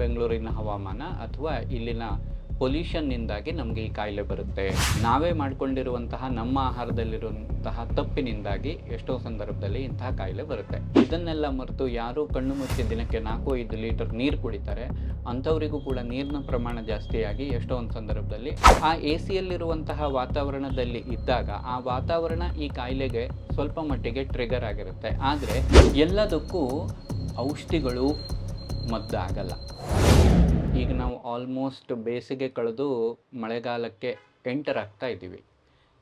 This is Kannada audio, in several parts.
ಬೆಂಗಳೂರಿನ ಹವಾಮಾನ ಅಥವಾ ಇಲ್ಲಿನ ಪೊಲ್ಯೂಷನ್ನಿಂದಾಗಿ ನಮಗೆ ಈ ಕಾಯಿಲೆ ಬರುತ್ತೆ. ನಾವೇ ಮಾಡಿಕೊಂಡಿರುವಂತಹ ನಮ್ಮ ಆಹಾರದಲ್ಲಿರುವಂತಹ ತಪ್ಪಿನಿಂದಾಗಿ ಎಷ್ಟೋ ಸಂದರ್ಭದಲ್ಲಿ ಇಂತಹ ಕಾಯಿಲೆ ಬರುತ್ತೆ. ಇದನ್ನೆಲ್ಲ ಮರೆತು ಯಾರು ಕಣ್ಣು ಮುಚ್ಚಿ ದಿನಕ್ಕೆ ನಾಲ್ಕು ಐದು ಲೀಟರ್ ನೀರು ಕುಡಿತಾರೆ. ಅಂಥವರಿಗೂ ಕೂಡ ನೀರಿನ ಪ್ರಮಾಣ ಜಾಸ್ತಿಯಾಗಿ ಎಷ್ಟೋ ಒಂದು ಸಂದರ್ಭದಲ್ಲಿ ಆ ಎ ಸಿಯಲ್ಲಿರುವಂತಹ ವಾತಾವರಣದಲ್ಲಿ ಇದ್ದಾಗ ಆ ವಾತಾವರಣ ಈ ಕಾಯಿಲೆಗೆ ಸ್ವಲ್ಪ ಮಟ್ಟಿಗೆ ಟ್ರಿಗರ್ ಆಗಿರುತ್ತೆ. ಆದರೆ ಎಲ್ಲದಕ್ಕೂ ಔಷಧಿಗಳು ಮದ್ದಾಗಲ್ಲ. ಈಗ ನಾವು ಆಲ್ಮೋಸ್ಟ್ ಬೇಸಿಗೆ ಕಳೆದು ಮಳೆಗಾಲಕ್ಕೆ ಎಂಟರ್ ಆಗ್ತಾ ಇದ್ದೀವಿ.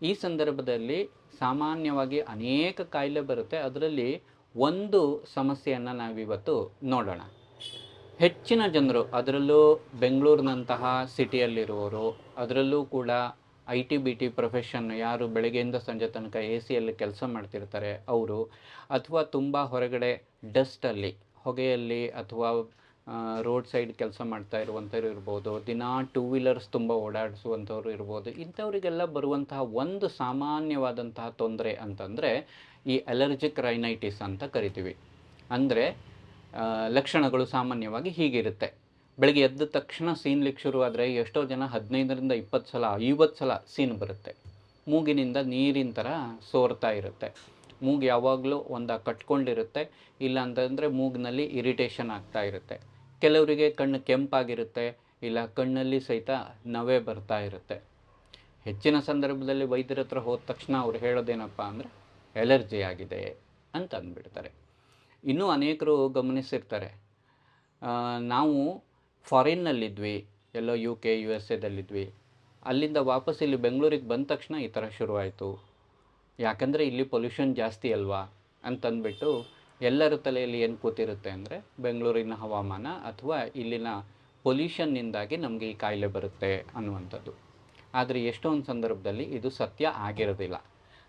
ಈ ಸಂದರ್ಭದಲ್ಲಿ ಸಾಮಾನ್ಯವಾಗಿ ಅನೇಕ ಕಾಯಿಲೆ ಬರುತ್ತೆ. ಅದರಲ್ಲಿ ಒಂದು ಸಮಸ್ಯೆಯನ್ನು ನಾವಿವತ್ತು ನೋಡೋಣ. ಹೆಚ್ಚಿನ ಜನರು ಅದರಲ್ಲೂ ಬೆಂಗಳೂರಿನಂತಹ ಸಿಟಿಯಲ್ಲಿರುವವರು, ಅದರಲ್ಲೂ ಕೂಡ I T B T profession ಯಾರು ಬೆಳಗ್ಗೆಯಿಂದ ಸಂಜೆ ತನಕ ಎ ಸಿಯಲ್ಲಿ ಕೆಲಸ ಮಾಡ್ತಿರ್ತಾರೆ ಅವರು, ಅಥವಾ ತುಂಬ ಹೊರಗಡೆ ಡಸ್ಟಲ್ಲಿ ಹೊಗೆಯಲ್ಲಿ ಅಥವಾ ರೋಡ್ ಸೈಡ್ ಕೆಲಸ ಮಾಡ್ತಾ ಇರುವಂಥವ್ರು ಇರ್ಬೋದು, ದಿನಾ ಟೂ ವೀಲರ್ಸ್ ತುಂಬ ಓಡಾಡಿಸುವಂಥವ್ರು ಇರ್ಬೋದು, ಇಂಥವರಿಗೆಲ್ಲ ಬರುವಂತಹ ಒಂದು ಸಾಮಾನ್ಯವಾದಂತಹ ತೊಂದರೆ ಅಂತಂದರೆ ಈ ಅಲರ್ಜಿಕ್ ರೈನೈಟಿಸ್ ಅಂತ ಕರಿತೀವಿ. ಅಂದರೆ ಲಕ್ಷಣಗಳು ಸಾಮಾನ್ಯವಾಗಿ ಹೀಗಿರುತ್ತೆ. ಬೆಳಗ್ಗೆ ಎದ್ದ ತಕ್ಷಣ ಸೀನ್ಲಿಕ್ಕೆ ಶುರುವಾದರೆ ಎಷ್ಟೋ ಜನ ಹದಿನೈದರಿಂದ ಇಪ್ಪತ್ತು ಸಲ, ಐವತ್ತು ಸಲ ಸೀನ್ ಬರುತ್ತೆ. ಮೂಗಿನಿಂದ ನೀರಿನ ಥರ ಸೋರ್ತಾ ಇರುತ್ತೆ. ಮೂಗು ಯಾವಾಗಲೂ ಒಂದು ಕಟ್ಕೊಂಡಿರುತ್ತೆ ಇಲ್ಲ ಅಂತಂದರೆ ಮೂಗಿನಲ್ಲಿ ಇರಿಟೇಷನ್ ಆಗ್ತಾ ಇರುತ್ತೆ. ಕೆಲವರಿಗೆ ಕಣ್ಣು ಕೆಂಪಾಗಿರುತ್ತೆ, ಇಲ್ಲ ಕಣ್ಣಲ್ಲಿ ಸಹಿತ ನವೆ ಬರ್ತಾ ಇರುತ್ತೆ. ಹೆಚ್ಚಿನ ಸಂದರ್ಭದಲ್ಲಿ ವೈದ್ಯರ ಹತ್ರ ಹೋದ ತಕ್ಷಣ ಅವ್ರು ಹೇಳೋದೇನಪ್ಪ ಅಂದರೆ ಎಲರ್ಜಿ ಆಗಿದೆ ಅಂತ ಅಂದ್ಬಿಡ್ತಾರೆ. ಇನ್ನೂ ಅನೇಕರು ಗಮನಿಸಿರ್ತಾರೆ. ನಾವು ಫಾರಿನ್ನಲ್ಲಿದ್ವಿ, ಎಲ್ಲೋ ಯು ಕೆ, ಯು ಎಸ್ ಎದಲ್ಲಿದ್ವಿ ಅಲ್ಲಿಂದ ವಾಪಸ್ ಇಲ್ಲಿ ಬೆಂಗಳೂರಿಗೆ ಬಂದ ತಕ್ಷಣ ಈ ಥರ ಶುರುವಾಯಿತು. ಯಾಕಂದರೆ ಇಲ್ಲಿ ಪೊಲ್ಯೂಷನ್ ಜಾಸ್ತಿ ಅಲ್ವಾ ಅಂತಂದ್ಬಿಟ್ಟು ಎಲ್ಲರ ತಲೆಯಲ್ಲಿ ಏನು ಕೂತಿರುತ್ತೆ ಅಂದರೆ ಬೆಂಗಳೂರಿನ ಹವಾಮಾನ ಅಥವಾ ಇಲ್ಲಿನ ಪೊಲ್ಯೂಷನ್ನಿಂದಾಗಿ ನಮಗೆ ಈ ಕಾಯಿಲೆ ಬರುತ್ತೆ ಅನ್ನುವಂಥದ್ದು. ಆದರೆ ಎಷ್ಟೊಂದು ಸಂದರ್ಭದಲ್ಲಿ ಇದು ಸತ್ಯ ಆಗಿರೋದಿಲ್ಲ.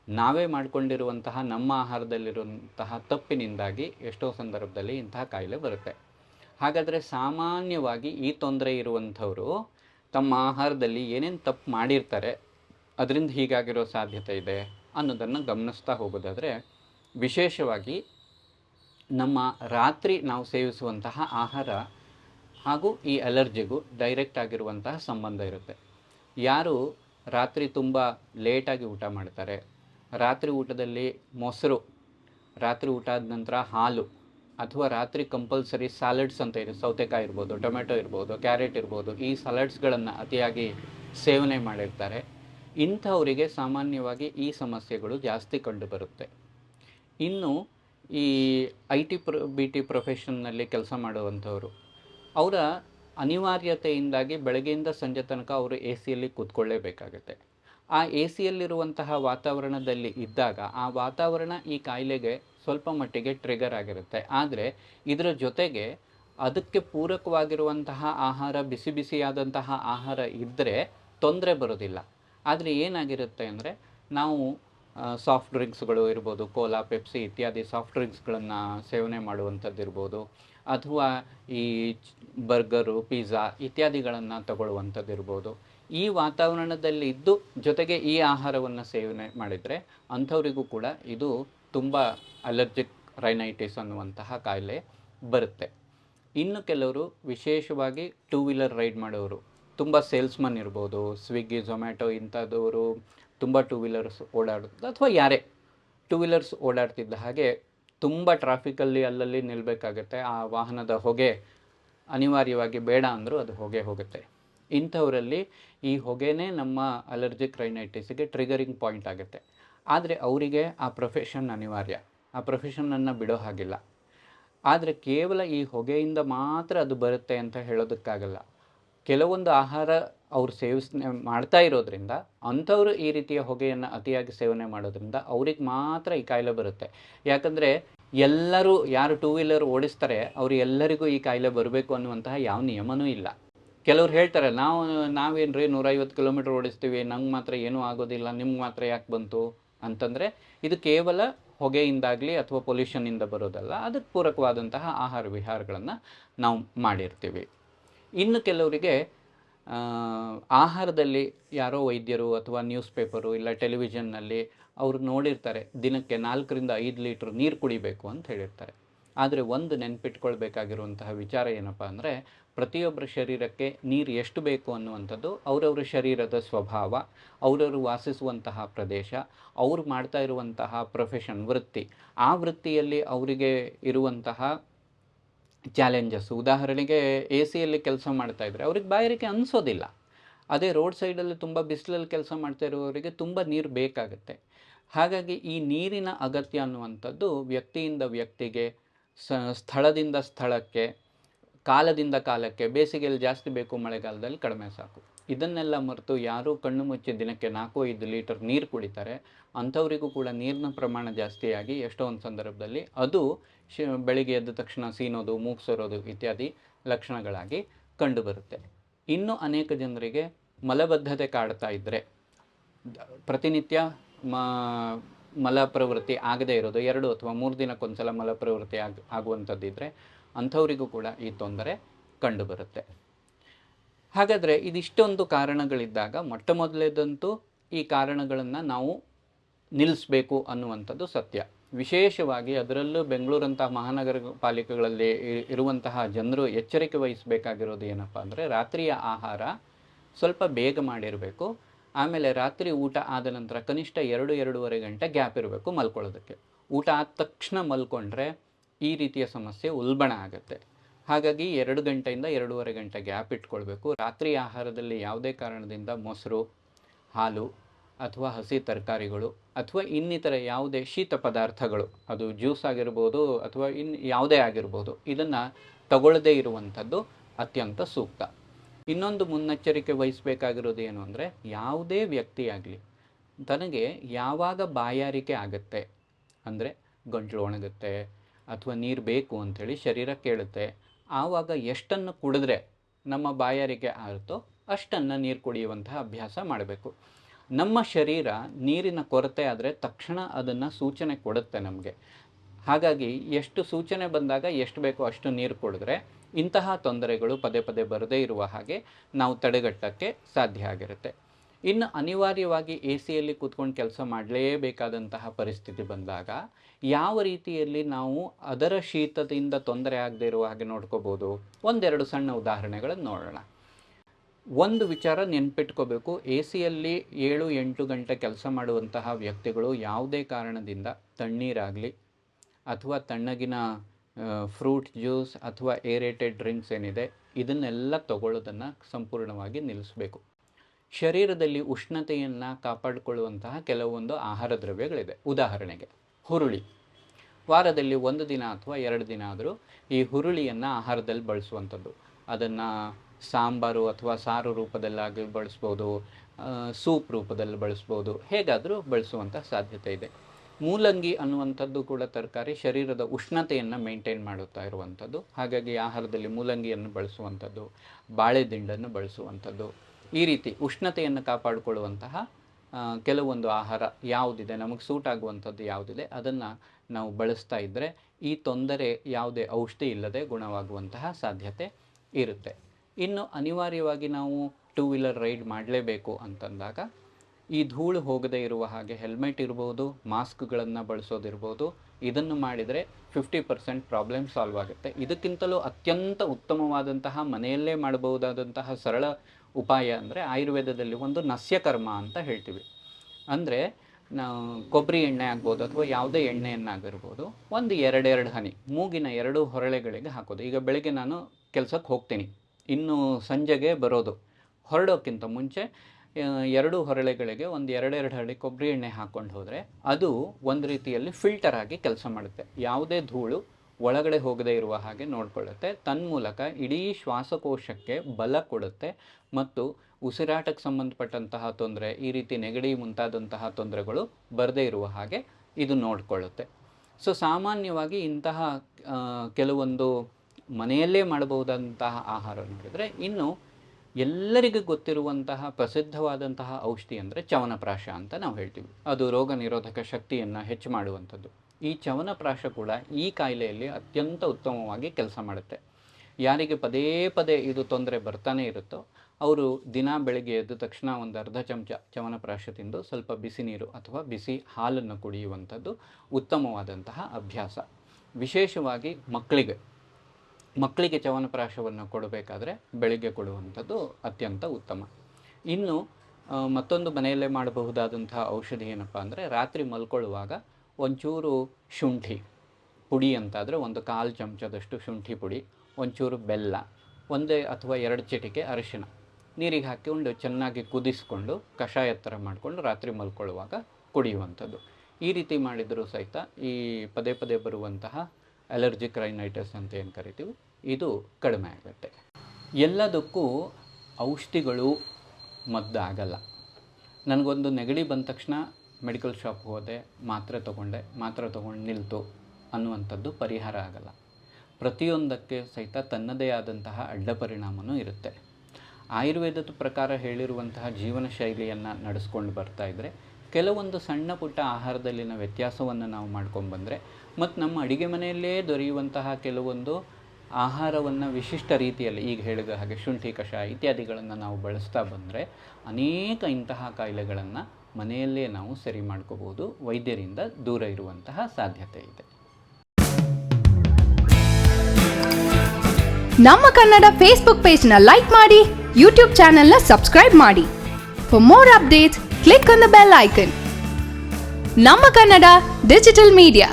ನಾವೇ ಮಾಡಿಕೊಂಡಿರುವಂತಹ ನಮ್ಮ ಆಹಾರದಲ್ಲಿರುವಂತಹ ತಪ್ಪಿನಿಂದಾಗಿ ಎಷ್ಟೋ ಸಂದರ್ಭದಲ್ಲಿ ಇಂತಹ ಕಾಯಿಲೆ ಬರುತ್ತೆ. ಹಾಗಾದರೆ ಸಾಮಾನ್ಯವಾಗಿ ಈ ತೊಂದರೆ ಇರುವಂಥವರು ತಮ್ಮ ಆಹಾರದಲ್ಲಿ ಏನೇನು ತಪ್ಪು ಮಾಡಿರ್ತಾರೆ, ಅದರಿಂದ ಹೀಗಾಗಿರೋ ಸಾಧ್ಯತೆ ಇದೆ? ಅನ್ನೋದನ್ನು ಗಮನಿಸ್ತಾ ಹೋಗೋದಾದರೆ, ವಿಶೇಷವಾಗಿ ನಮ್ಮ ರಾತ್ರಿ ನಾವು ಸೇವಿಸುವಂತಹ ಆಹಾರ ಹಾಗೂ ಈ ಅಲರ್ಜಿಗೂ ಡೈರೆಕ್ಟ್ ಆಗಿರುವಂತಹ ಸಂಬಂಧ ಇರುತ್ತೆ. ಯಾರು ರಾತ್ರಿ ತುಂಬ ಲೇಟಾಗಿ ಊಟ ಮಾಡ್ತಾರೆ, ರಾತ್ರಿ ಊಟದಲ್ಲಿ ಮೊಸರು, ರಾತ್ರಿ ಊಟ ಆದ ನಂತರ ಹಾಲು, ಅಥವಾ ರಾತ್ರಿ ಕಂಪಲ್ಸರಿ ಸ್ಯಾಲಡ್ಸ್ ಅಂತ ಇದೆ, ಸೌತೆಕಾಯಿ ಇರ್ಬೋದು, ಟೊಮೆಟೊ ಇರ್ಬೋದು, ಕ್ಯಾರೆಟ್ ಇರ್ಬೋದು, ಈ ಸಲಾಡ್ಸ್ಗಳನ್ನು ಅತಿಯಾಗಿ ಸೇವನೆ ಮಾಡಿರ್ತಾರೆ. ಇಂಥವರಿಗೆ ಸಾಮಾನ್ಯವಾಗಿ ಈ ಸಮಸ್ಯೆಗಳು ಜಾಸ್ತಿ ಕಂಡುಬರುತ್ತೆ. ಇನ್ನು ಈ ಐ ಟಿ ಪ್ರ, ಬಿ ಟಿ ಪ್ರೊಫೆಷನ್ನಲ್ಲಿ ಕೆಲಸ ಮಾಡುವಂಥವರು, ಅವರ ಅನಿವಾರ್ಯತೆಯಿಂದಾಗಿ ಬೆಳಗ್ಗೆಯಿಂದ ಸಂಜೆ ತನಕ ಅವರು ಎ ಸಿಯಲ್ಲಿ ಕೂತ್ಕೊಳ್ಳೇಬೇಕಾಗತ್ತೆ. ಆ ಎ ಸಿಯಲ್ಲಿರುವಂತಹ ವಾತಾವರಣದಲ್ಲಿ ಇದ್ದಾಗ ಆ ವಾತಾವರಣ ಈ ಕಾಯಿಲೆಗೆ ಸ್ವಲ್ಪ ಮಟ್ಟಿಗೆ ಟ್ರಿಗರ್ ಆಗಿರುತ್ತೆ. ಆದರೆ ಇದರ ಜೊತೆಗೆ ಅದಕ್ಕೆ ಪೂರಕವಾಗಿರುವಂತಹ ಆಹಾರ, ಬಿಸಿ ಬಿಸಿಯಾದಂತಹ ಆಹಾರ ಇದ್ದರೆ ತೊಂದರೆ ಬರೋದಿಲ್ಲ. ಆದರೆ ಏನಾಗಿರುತ್ತೆ ಅಂದರೆ ನಾವು ಸಾಫ್ಟ್ ಡ್ರಿಂಕ್ಸ್ಗಳು ಇರ್ಬೋದು ಕೋಲಾ ಪೆಪ್ಸಿ ಇತ್ಯಾದಿ ಸಾಫ್ಟ್ ಡ್ರಿಂಕ್ಸ್ಗಳನ್ನು ಸೇವನೆ ಮಾಡುವಂಥದ್ದು ಇರ್ಬೋದು ಅಥವಾ ಈ ಬರ್ಗರು ಪಿಜ್ಜಾ ಇತ್ಯಾದಿಗಳನ್ನು ತಗೊಳ್ಳುವಂಥದ್ದು ಇರ್ಬೋದು ಈ ವಾತಾವರಣದಲ್ಲಿ ಇದ್ದು ಜೊತೆಗೆ ಈ ಆಹಾರವನ್ನು ಸೇವನೆ ಮಾಡಿದರೆ ಅಂಥವರಿಗೂ ಕೂಡ ಇದು ತುಂಬ ಅಲರ್ಜಿಕ್ ರೈನೈಟಿಸ್ ಅನ್ನುವಂತಹ ಕಾಯಿಲೆ ಬರುತ್ತೆ. ಇನ್ನು ಕೆಲವರು ವಿಶೇಷವಾಗಿ ಟೂ ವೀಲರ್ ರೈಡ್ ಮಾಡೋರು. ತುಂಬ ಸೇಲ್ಸ್ಮನ್ ಇರ್ಬೋದು ಸ್ವಿಗ್ಗಿ ಝೊಮ್ಯಾಟೊ ಇಂಥದ್ದವರು ತುಂಬ ಟೂ ವೀಲರ್ಸ್ ಓಡಾಡೋದು ಅಥವಾ ಯಾರೇ ಟೂ ವೀಲರ್ಸ್ ಓಡಾಡ್ತಿದ್ದ ಹಾಗೆ ತುಂಬ ಟ್ರಾಫಿಕಲ್ಲಿ ಅಲ್ಲಲ್ಲಿ ನಿಲ್ಲಬೇಕಾಗತ್ತೆ ಆ ವಾಹನದ ಹೊಗೆ ಅನಿವಾರ್ಯವಾಗಿ ಬೇಡ ಅಂದರೂ ಅದು ಹೊಗೆ ಹೋಗುತ್ತೆ. ಇಂಥವರಲ್ಲಿ ಈ ಹೊಗೆನೇ ನಮ್ಮ ಅಲರ್ಜಿಕ್ ರೈನೈಟಿಸ್ಗೆ ಟ್ರಿಗರಿಂಗ್ ಪಾಯಿಂಟ್ ಆಗುತ್ತೆ. ಆದರೆ ಅವರಿಗೆ ಆ ಪ್ರೊಫೆಷನ್ ಅನಿವಾರ್ಯ. ಆ ಪ್ರೊಫೆಷನನ್ನು ಬಿಡೋ ಹಾಗಿಲ್ಲ. ಆದರೆ ಕೇವಲ ಈ ಹೊಗೆಯಿಂದ ಮಾತ್ರ ಅದು ಬರುತ್ತೆ ಅಂತ ಹೇಳೋದಕ್ಕಾಗಲ್ಲ. ಕೆಲವೊಂದು ಆಹಾರ ಅವರು ಸೇವಿಸನೆ ಮಾಡ್ತಾ ಇರೋದ್ರಿಂದ ಅಂಥವರು ಈ ರೀತಿಯ ಹೊಗೆಯನ್ನು ಅತಿಯಾಗಿ ಸೇವನೆ ಮಾಡೋದ್ರಿಂದ ಅವ್ರಿಗೆ ಮಾತ್ರ ಈ ಕಾಯಿಲೆ ಬರುತ್ತೆ. ಯಾಕಂದರೆ ಎಲ್ಲರೂ ಯಾರು ಟೂ ವೀಲರ್ ಓಡಿಸ್ತಾರೆ ಅವರು ಎಲ್ಲರಿಗೂ ಈ ಕಾಯಿಲೆ ಬರಬೇಕು ಅನ್ನುವಂತಹ ಯಾವ ನಿಯಮನೂ ಇಲ್ಲ. ಕೆಲವ್ರು ಹೇಳ್ತಾರೆ, ನಾವು, ನಾವೇನ್ರಿ ನೂರೈವತ್ತು ಕಿಲೋಮೀಟ್ರ್ ಓಡಿಸ್ತೀವಿ, ನಂಗೆ ಮಾತ್ರ ಏನೂ ಆಗೋದಿಲ್ಲ, ನಿಮ್ಗೆ ಮಾತ್ರ ಯಾಕೆ ಬಂತು? ಅಂತಂದರೆ ಇದು ಕೇವಲ ಹೊಗೆಯಿಂದಾಗಲಿ ಅಥವಾ ಪೊಲ್ಯೂಷನ್ನಿಂದ ಬರೋದಲ್ಲ, ಅದಕ್ಕೆ ಪೂರಕವಾದಂತಹ ಆಹಾರ ವಿಹಾರಗಳನ್ನು ನಾವು ಮಾಡಿರ್ತೀವಿ. ಇನ್ನು ಕೆಲವರಿಗೆ ಆಹಾರದಲ್ಲಿ ಯಾರೋ ವೈದ್ಯರು ಅಥವಾ ನ್ಯೂಸ್ ಪೇಪರು ಇಲ್ಲ ಟೆಲಿವಿಷನ್ನಲ್ಲಿ ಅವರು ನೋಡಿರ್ತಾರೆ, ದಿನಕ್ಕೆ ನಾಲ್ಕರಿಂದ ಐದು ಲೀಟ್ರ್ ನೀರು ಕುಡಿಬೇಕು ಅಂತ ಹೇಳಿರ್ತಾರೆ. ಆದರೆ ಒಂದು ನೆನ್ಪಿಟ್ಕೊಳ್ಬೇಕಾಗಿರುವಂತಹ ವಿಚಾರ ಏನಪ್ಪ ಅಂದರೆ ಪ್ರತಿಯೊಬ್ಬರ ಶರೀರಕ್ಕೆ ನೀರು ಎಷ್ಟು ಬೇಕು ಅನ್ನುವಂಥದ್ದು ಅವರವರ ಶರೀರದ ಸ್ವಭಾವ, ಅವರವರು ವಾಸಿಸುವಂತಹ ಪ್ರದೇಶ, ಅವ್ರು ಮಾಡ್ತಾ ಇರುವಂತಹ ಪ್ರೊಫೆಷನ್ ವೃತ್ತಿ. ಆ ವೃತ್ತಿಯಲ್ಲಿ ಅವರಿಗೆ ಇರುವಂತಹ ಚಾಲೆಂಜಸ್ ಉದಾಹರಣೆಗೆ ಎ ಸಿಯಲ್ಲಿ ಕೆಲಸ ಮಾಡ್ತಾ ಇದ್ದರೆ ಅವ್ರಿಗೆ ಬಾಯಾರಿಕೆ ಅನಿಸೋದಿಲ್ಲ. ಅದೇ ರೋಡ್ ಸೈಡಲ್ಲಿ ತುಂಬ ಬಿಸಿಲಲ್ಲಿ ಕೆಲಸ ಮಾಡ್ತಾ ಇರುವವರಿಗೆ ತುಂಬ ನೀರು ಬೇಕಾಗುತ್ತೆ. ಹಾಗಾಗಿ ಈ ನೀರಿನ ಅಗತ್ಯ ಅನ್ನುವಂಥದ್ದು ವ್ಯಕ್ತಿಯಿಂದ ವ್ಯಕ್ತಿಗೆ ಸ್ಥಳದಿಂದ ಸ್ಥಳಕ್ಕೆ, ಕಾಲದಿಂದ ಕಾಲಕ್ಕೆ, ಬೇಸಿಗೆಯಲ್ಲಿ ಜಾಸ್ತಿ ಬೇಕು ಮಳೆಗಾಲದಲ್ಲಿ ಕಡಿಮೆ ಸಾಕು. ಇದನ್ನೆಲ್ಲ ಮರೆತು ಯಾರು ಕಣ್ಣು ಮುಚ್ಚಿ ದಿನಕ್ಕೆ ನಾಲ್ಕು ಐದು ಲೀಟರ್ ನೀರು ಕುಡಿತಾರೆ. ಅಂಥವರಿಗೂ ಕೂಡ ನೀರಿನ ಪ್ರಮಾಣ ಜಾಸ್ತಿಯಾಗಿ ಎಷ್ಟೋ ಒಂದು ಸಂದರ್ಭದಲ್ಲಿ ಅದು ಶಿ, ಬೆಳಿಗ್ಗೆ ಎದ್ದ ತಕ್ಷಣ ಸೀನೋದು ಮೂಗು ಸೋರೋದು ಇತ್ಯಾದಿ ಲಕ್ಷಣಗಳಾಗಿ ಕಂಡುಬರುತ್ತೆ. ಇನ್ನು ಅನೇಕ ಜನರಿಗೆ ಮಲಬದ್ಧತೆ ಕಾಡ್ತಾ ಇದ್ದರೆ ಪ್ರತಿನಿತ್ಯ ಮ ಮಲ ಪ್ರವೃತ್ತಿ ಆಗದೇ ಇರೋದು, ಎರಡು ಅಥವಾ ಮೂರು ದಿನಕ್ಕೊಂದ್ಸಲ ಮಲ ಪ್ರವೃತ್ತಿ ಆಗ ಆಗುವಂಥದ್ದಿದ್ದರೆ ಅಂಥವರಿಗೂ ಕೂಡ ಈ ತೊಂದರೆ ಕಂಡುಬರುತ್ತೆ. ಹಾಗಾದರೆ ಇದಿಷ್ಟೊಂದು ಕಾರಣಗಳಿದ್ದಾಗ ಮೊಟ್ಟ ಮೊದಲೇದಂತೂ ಈ ಕಾರಣಗಳನ್ನು ನಾವು ನಿಲ್ಲಿಸಬೇಕು ಅನ್ನುವಂಥದ್ದು ಸತ್ಯ. ವಿಶೇಷವಾಗಿ ಅದರಲ್ಲೂ ಬೆಂಗಳೂರಂತಹ ಮಹಾನಗರ ಪಾಲಿಕೆಗಳಲ್ಲಿ ಇರುವಂತಹ ಜನರು ಎಚ್ಚರಿಕೆ ವಹಿಸಬೇಕಾಗಿರೋದು ಏನಪ್ಪ ಅಂದರೆ ರಾತ್ರಿಯ ಆಹಾರ ಸ್ವಲ್ಪ ಬೇಗ ಮಾಡಿರಬೇಕು. ಆಮೇಲೆ ರಾತ್ರಿ ಊಟ ಆದ ನಂತರ ಕನಿಷ್ಠ ಎರಡು, ಎರಡೂವರೆ ಗಂಟೆ ಗ್ಯಾಪ್ ಇರಬೇಕು ಮಲ್ಕೊಳ್ಳೋದಕ್ಕೆ. ಊಟ ಆದ ತಕ್ಷಣ ಮಲ್ಕೊಂಡ್ರೆ ಈ ರೀತಿಯ ಸಮಸ್ಯೆ ಉಲ್ಬಣ ಆಗುತ್ತೆ. ಹಾಗಾಗಿ ಎರಡು ಗಂಟೆಯಿಂದ ಎರಡೂವರೆ ಗಂಟೆ ಗ್ಯಾಪ್ ಇಟ್ಕೊಳ್ಬೇಕು. ರಾತ್ರಿ ಆಹಾರದಲ್ಲಿ ಯಾವುದೇ ಕಾರಣದಿಂದ ಮೊಸರು, ಹಾಲು ಅಥವಾ ಹಸಿ ತರಕಾರಿಗಳು, ಅಥವಾ ಇನ್ನಿತರ ಯಾವುದೇ ಶೀತ ಪದಾರ್ಥಗಳು, ಅದು ಜ್ಯೂಸ್ ಆಗಿರ್ಬೋದು ಅಥವಾ ಇನ್ ಯಾವುದೇ ಆಗಿರ್ಬೋದು, ಇದನ್ನು ತಗೊಳ್ಳದೇ ಇರುವಂಥದ್ದು ಅತ್ಯಂತ ಸೂಕ್ತ. ಇನ್ನೊಂದು ಮುನ್ನೆಚ್ಚರಿಕೆ ವಹಿಸಬೇಕಾಗಿರೋದು ಏನು ಅಂದರೆ, ಯಾವುದೇ ವ್ಯಕ್ತಿಯಾಗಲಿ ತನಗೆ ಯಾವಾಗ ಬಾಯಾರಿಕೆ ಆಗುತ್ತೆ, ಅಂದರೆ ಗಂಟ್ಲು ಒಣಗುತ್ತೆ ಅಥವಾ ನೀರು ಬೇಕು ಅಂಥೇಳಿ ಶರೀರ ಕೇಳುತ್ತೆ, ಆವಾಗ ಎಷ್ಟನ್ನು ಕುಡಿದ್ರೆ ನಮ್ಮ ಬಾಯಾರಿಕೆ ಆಗುತ್ತೋ ಅಷ್ಟನ್ನು ನೀರು ಕುಡಿಯುವಂತಹ ಅಭ್ಯಾಸ ಮಾಡಬೇಕು. ನಮ್ಮ ಶರೀರ ನೀರಿನ ಕೊರತೆ ಆದರೆ ತಕ್ಷಣ ಅದನ್ನು ಸೂಚನೆ ಕೊಡುತ್ತೆ ನಮಗೆ. ಹಾಗಾಗಿ ಎಷ್ಟು ಸೂಚನೆ ಬಂದಾಗ ಎಷ್ಟು ಬೇಕೋ ಅಷ್ಟು ನೀರು ಕುಡಿದ್ರೆ ಇಂತಹ ತೊಂದರೆಗಳು ಪದೇ ಪದೇ ಬರದೇ ಇರುವ ಹಾಗೆ ನಾವು ತಡೆಗಟ್ಟಕ್ಕೆ ಸಾಧ್ಯ ಆಗಿರುತ್ತೆ. ಇನ್ನು ಅನಿವಾರ್ಯವಾಗಿ ಎ ಸಿಯಲ್ಲಿ ಕೂತ್ಕೊಂಡು ಕೆಲಸ ಮಾಡಲೇಬೇಕಾದಂತಹ ಪರಿಸ್ಥಿತಿ ಬಂದಾಗ ಯಾವ ರೀತಿಯಲ್ಲಿ ನಾವು ಅದರ ಶೀತದಿಂದ ತೊಂದರೆ ಆಗದೇ ಇರುವ ಹಾಗೆ ನೋಡ್ಕೋಬೋದು? ಒಂದೆರಡು ಸಣ್ಣ ಉದಾಹರಣೆಗಳನ್ನು ನೋಡೋಣ. ಒಂದು ವಿಚಾರ ನೆನ್ಪಿಟ್ಕೋಬೇಕು. ಎ ಸಿಯಲ್ಲಿ ಏಳು ಎಂಟು ಗಂಟೆ ಕೆಲಸ ಮಾಡುವಂತಹ ವ್ಯಕ್ತಿಗಳು ಯಾವುದೇ ಕಾರಣದಿಂದ ತಣ್ಣೀರಾಗಲಿ ಅಥವಾ ತಣ್ಣಗಿನ ಫ್ರೂಟ್ ಜ್ಯೂಸ್ ಅಥವಾ ಏರೇಟೆಡ್ ಡ್ರಿಂಕ್ಸ್ ಏನಿದೆ, ಇದನ್ನೆಲ್ಲ ತಗೊಳ್ಳೋದನ್ನು ಸಂಪೂರ್ಣವಾಗಿ ನಿಲ್ಲಿಸಬೇಕು. ಶರೀರದಲ್ಲಿ ಉಷ್ಣತೆಯನ್ನು ಕಾಪಾಡಿಕೊಳ್ಳುವಂತಹ ಕೆಲವೊಂದು ಆಹಾರ ದ್ರವ್ಯಗಳಿದೆ. ಉದಾಹರಣೆಗೆ ಹುರುಳಿ. ವಾರದಲ್ಲಿ ಒಂದು ದಿನ ಅಥವಾ ಎರಡು ದಿನ ಆದರೂ ಈ ಹುರುಳಿಯನ್ನು ಆಹಾರದಲ್ಲಿ ಬಳಸುವಂಥದ್ದು. ಅದನ್ನು ಸಾಂಬಾರು ಅಥವಾ ಸಾರು ರೂಪದಲ್ಲಾಗಿ ಬಳಸ್ಬೋದು ಸೂಪ್ ರೂಪದಲ್ಲಿ ಬಳಸ್ಬೋದು, ಹೇಗಾದರೂ ಬಳಸುವಂಥ ಸಾಧ್ಯತೆ ಇದೆ. ಮೂಲಂಗಿ ಅನ್ನುವಂಥದ್ದು ಕೂಡ ತರಕಾರಿ ಶರೀರದ ಉಷ್ಣತೆಯನ್ನು ಮೇಂಟೈನ್ ಮಾಡುತ್ತಾ ಇರುವಂಥದ್ದು. ಹಾಗಾಗಿ ಆಹಾರದಲ್ಲಿ ಮೂಲಂಗಿಯನ್ನು ಬಳಸುವಂಥದ್ದು ಬಾಳೆ ದಿಂಡನ್ನು ಬಳಸುವಂಥದ್ದು. ಈ ರೀತಿ ಉಷ್ಣತೆಯನ್ನು ಕಾಪಾಡಿಕೊಳ್ಳುವಂತಹ ಕೆಲವೊಂದು ಆಹಾರ ಯಾವುದಿದೆ, ನಮಗೆ ಸೂಟ್ ಆಗುವಂಥದ್ದು ಯಾವುದಿದೆ, ಅದನ್ನು ನಾವು ಬಳಸ್ತಾ ಇದ್ದರೆ ಈ ತೊಂದರೆ ಯಾವುದೇ ಔಷಧಿ ಇಲ್ಲದೆ ಗುಣವಾಗುವಂತಹ ಸಾಧ್ಯತೆ ಇರುತ್ತೆ. ಇನ್ನು ಅನಿವಾರ್ಯವಾಗಿ ನಾವು ಟೂ ವೀಲರ್ ರೈಡ್ ಮಾಡಲೇಬೇಕು ಅಂತಂದಾಗ, ಈ ಧೂಳು ಹೋಗದೇ ಇರುವ ಹಾಗೆ ಹೆಲ್ಮೆಟ್ ಇರ್ಬೋದು ಮಾಸ್ಕ್ಗಳನ್ನು ಬಳಸೋದಿರ್ಬೋದು, ಇದನ್ನು ಮಾಡಿದರೆ ಫಿಫ್ಟಿ ಪರ್ಸೆಂಟ್ ಪ್ರಾಬ್ಲಮ್ ಸಾಲ್ವ್ ಆಗುತ್ತೆ. ಇದಕ್ಕಿಂತಲೂ ಅತ್ಯಂತ ಉತ್ತಮವಾದಂತಹ, ಮನೆಯಲ್ಲೇ ಮಾಡಬಹುದಾದಂತಹ ಸರಳ ಉಪಾಯ ಅಂದರೆ ಆಯುರ್ವೇದದಲ್ಲಿ ಒಂದು ನಸ್ಯಕರ್ಮ ಅಂತ ಹೇಳ್ತೀವಿ. ಅಂದರೆ, ನಾವು ಕೊಬ್ಬರಿ ಎಣ್ಣೆ ಆಗ್ಬೋದು ಅಥವಾ ಯಾವುದೇ ಎಣ್ಣೆಯನ್ನಾಗಿರ್ಬೋದು, ಒಂದು ಎರಡೆರಡು ಹನಿ, ಮೂಗಿನ ಎರಡು ಹೊರಳೆಗಳಿಗೆ ಹಾಕೋದು. ಈಗ ಬೆಳಗ್ಗೆ ನಾನು ಕೆಲಸಕ್ಕೆ ಹೋಗ್ತೀನಿ. ಇನ್ನು ಸಂಜೆಗೆ ಬರೋದು. ಹೊರಡೋಕ್ಕಿಂತ ಮುಂಚೆ ಎರಡು ಹೊರಳೆಗಳಿಗೆ ಒಂದು ಎರಡೆರಡು ಹರಳಿ ಕೊಬ್ಬರಿ ಎಣ್ಣೆ ಹಾಕ್ಕೊಂಡು ಹೋದರೆ ಅದು ಒಂದು ರೀತಿಯಲ್ಲಿ ಫಿಲ್ಟರ್ ಆಗಿ ಕೆಲಸ ಮಾಡುತ್ತೆ. ಯಾವುದೇ ಧೂಳು ಒಳಗಡೆ ಹೋಗದೇ ಇರುವ ಹಾಗೆ ನೋಡಿಕೊಳ್ಳುತ್ತೆ. ತನ್ಮೂಲಕ ಇಡೀ ಶ್ವಾಸಕೋಶಕ್ಕೆ ಬಲ ಕೊಡುತ್ತೆ ಮತ್ತು ಉಸಿರಾಟಕ್ಕೆ ಸಂಬಂಧಪಟ್ಟಂತಹ ತೊಂದರೆ, ಈ ರೀತಿ ನೆಗಡಿ ಮುಂತಾದಂತಹ ತೊಂದರೆಗಳು ಬರದೇ ಇರುವ ಹಾಗೆ ಇದು ನೋಡಿಕೊಳ್ಳುತ್ತೆ. ಸೊ, ಸಾಮಾನ್ಯವಾಗಿ ಇಂತಹ ಕೆಲವೊಂದು ಮನೆಯಲ್ಲೇ ಮಾಡಬಹುದಂತಹ ಆಹಾರ ನೋಡಿದರೆ ಇನ್ನು ಎಲ್ಲರಿಗೂ ಗೊತ್ತಿರುವಂತಹ ಪ್ರಸಿದ್ಧವಾದಂತಹ ಔಷಧಿ ಅಂದರೆ ಚವನಪ್ರಾಶ ಅಂತ ನಾವು ಹೇಳ್ತೀವಿ. ಅದು ರೋಗ ನಿರೋಧಕ ಶಕ್ತಿಯನ್ನು ಹೆಚ್ಚು ಮಾಡುವಂಥದ್ದು. ಈ ಚವನಪ್ರಾಶ ಕೂಡ ಈ ಕಾಯಿಲೆಯಲ್ಲಿ ಅತ್ಯಂತ ಉತ್ತಮವಾಗಿ ಕೆಲಸ ಮಾಡುತ್ತೆ. ಯಾರಿಗೆ ಪದೇ ಪದೇ ಇದು ತೊಂದರೆ ಬರ್ತಾನೆ ಇರುತ್ತೋ, ಅವರು ದಿನ ಬೆಳಗ್ಗೆ ಎದ್ದ ತಕ್ಷಣ ಒಂದು ಅರ್ಧ ಚಮಚ ಚವನಪ್ರಾಶ ತಿಂದು ಸ್ವಲ್ಪ ಬಿಸಿ ನೀರು ಅಥವಾ ಬಿಸಿ ಹಾಲನ್ನು ಕುಡಿಯುವಂಥದ್ದು ಉತ್ತಮವಾದಂತಹ ಅಭ್ಯಾಸ. ವಿಶೇಷವಾಗಿ ಮಕ್ಕಳಿಗೆ ಮಕ್ಕಳಿಗೆ ಚವನಪ್ರಾಶವನ್ನು ಕೊಡಬೇಕಾದ್ರೆ ಬೆಳಿಗ್ಗೆ ಕೊಡುವಂಥದ್ದು ಅತ್ಯಂತ ಉತ್ತಮ. ಇನ್ನು ಮತ್ತೊಂದು ಮನೆಯಲ್ಲೇ ಮಾಡಬಹುದಾದಂತಹ ಔಷಧಿ ಏನಪ್ಪ ಅಂದರೆ ರಾತ್ರಿ ಮಲ್ಕೊಳ್ಳುವಾಗ ಒಂಚೂರು ಶುಂಠಿ ಪುಡಿ ಅಂತಾದರೆ ಒಂದು ಕಾಲು ಚಮಚದಷ್ಟು ಶುಂಠಿ ಪುಡಿ, ಒಂಚೂರು ಬೆಲ್ಲ, ಒಂದೇ ಅಥವಾ ಎರಡು ಚಿಟಿಕೆ ಅರಿಶಿಣ ನೀರಿಗೆ ಹಾಕಿಕೊಂಡು ಚೆನ್ನಾಗಿ ಕುದಿಸ್ಕೊಂಡು ಕಷಾಯ ಥರ ಮಾಡಿಕೊಂಡು ರಾತ್ರಿ ಮಲ್ಕೊಳ್ಳುವಾಗ ಕುಡಿಯುವಂಥದ್ದು. ಈ ರೀತಿ ಮಾಡಿದರೂ ಸಹಿತ ಈ ಪದೇ ಪದೇ ಬರುವಂತಹ ಅಲರ್ಜಿಕ್ ರೈನೈಟಿಸ್ ಅಂತ ಏನು ಕರಿತೀವಿ? ಇದು ಕಡಿಮೆ ಆಗುತ್ತೆ. ಎಲ್ಲದಕ್ಕೂ ಔಷಧಿಗಳು ಮದ್ದಾಗಲ್ಲ. ನನಗೊಂದು ನೆಗಡಿ ಬಂದ ತಕ್ಷಣ ಮೆಡಿಕಲ್ ಶಾಪ್ ಹೋದೆ, ಮಾತ್ರೆ ತೊಗೊಂಡೆ, ಮಾತ್ರೆ ತೊಗೊಂಡು ನಿಲ್ತು ಅನ್ನುವಂಥದ್ದು ಪರಿಹಾರ ಆಗಲ್ಲ. ಪ್ರತಿಯೊಂದಕ್ಕೆ ಸಹಿತ ತನ್ನದೇ ಆದಂತಹ ಅಡ್ಡ ಪರಿಣಾಮವೂ ಇರುತ್ತೆ. ಆಯುರ್ವೇದದ ಪ್ರಕಾರ ಹೇಳಿರುವಂತಹ ಜೀವನ ಶೈಲಿಯನ್ನು ನಡೆಸ್ಕೊಂಡು ಬರ್ತಾ ಇದ್ದರೆ ಕೆಲವೊಂದು ಸಣ್ಣ ಪುಟ್ಟ ಆಹಾರದಲ್ಲಿನ ವ್ಯತ್ಯಾಸವನ್ನು ನಾವು ಮಾಡ್ಕೊಂಡು ಬಂದರೆ ಮತ್ತು ನಮ್ಮ ಅಡುಗೆ ಮನೆಯಲ್ಲೇ ದೊರೆಯುವಂತಹ ಕೆಲವೊಂದು ಆಹಾರವನ್ನು ವಿಶಿಷ್ಟ ರೀತಿಯಲ್ಲಿ ಈಗ ಹೇಳಿದ ಹಾಗೆ ಶುಂಠಿ, ಕಷಾಯ ಇತ್ಯಾದಿಗಳನ್ನು ನಾವು ಬಳಸ್ತಾ ಬಂದರೆ, ಅನೇಕ ಇಂತಹ ಕಾಯಿಲೆಗಳನ್ನು ಮನೆಯಲ್ಲೇ ನಾವು ಸರಿ ಮಾಡ್ಕೋಬೋದು ವೈದ್ಯರಿಂದ ದೂರ ಇರುವಂತಹ ಸಾಧ್ಯತೆ ಇದೆ. ನಮ್ಮ ಕನ್ನಡ ಫೇಸ್ಬುಕ್ ಪೇಜ್ನ ಲೈಕ್ ಮಾಡಿ ಯೂಟ್ಯೂಬ್ ಚಾನೆಲ್ನ ಸಬ್ಸ್ಕ್ರೈಬ್ ಮಾಡಿ. For more updates click on the bell icon ನಮ್ಮ ಕನ್ನಡ ಡಿಜಿಟಲ್ ಮೀಡಿಯಾ